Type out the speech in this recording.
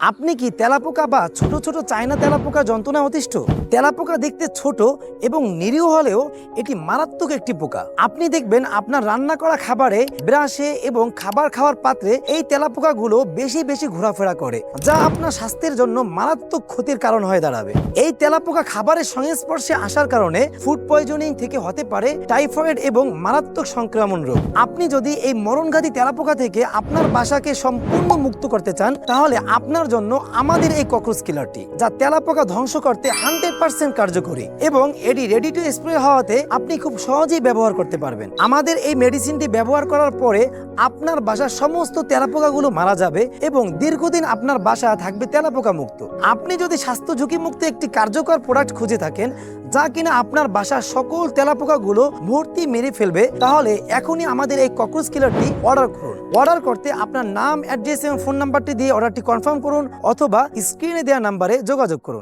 আপনি কি তেলাপোকা বা ছোট ছোট চায়না তেলাপোকা যন্ত্রণা অতিষ্ঠ? তেলাপোকা দেখতে ছোট এবং নিরীহ হলেও এটি মারাত্মক একটি পোকা। আপনি দেখবেন আপনার রান্না করা খাবারে ব্রাশে এবং খাবার খাওয়ার পাত্রে এই তেলাপোকাগুলো বেশি বেশি ঘোরাফেরা করে, যা আপনার স্বাস্থ্যের জন্য মারাত্মক ক্ষতির কারণ হয়ে দাঁড়াবে। এই তেলাপোকা খাবারের সংস্পর্শে আসার কারণে ফুড পয়জনিং থেকে হতে পারে টাইফয়েড এবং মারাত্মক সংক্রমণ রোগ। আপনি যদি এই মরণঘাতী তেলাপোকা থেকে আপনার বাসাকে সম্পূর্ণ মুক্ত করতে চান, তাহলে আপনার জন্য আমাদের এই ককরোচ কিলারটি যা তেলাপোকা ধ্বংস করতে হান্ড্রেড পার্সেন্ট কার্যকরী এবং এটি রেডি টু স্প্রে হওয়াতে আপনি খুব সহজেই ব্যবহার করতে পারবেন। আমাদের এই মেডিসিনটি ব্যবহার করার পরে আপনার বাসার সমস্ত তেলাপোকাগুলো মারা যাবে এবং দীর্ঘদিন আপনার বাসা থাকবে তেলাপোকা মুক্ত আপনি যদি স্বাস্থ্য ঝুঁকি মুক্ত একটি কার্যকর প্রোডাক্ট খুঁজে থাকেন যা কিনা আপনার বাসার সকল তেলাপোকাগুলো মূর্তি মেরে ফেলবে, তাহলে এখনই আমাদের এই ককরোচ কিলারটি অর্ডার করুন। অর্ডার করতে আপনার নাম অ্যাড্রেস এবং ফোন নাম্বারটি দিয়ে অর্ডারটি কনফার্ম করুন অথবা স্ক্রিনে দেওয়া নাম্বারে যোগাযোগ করুন।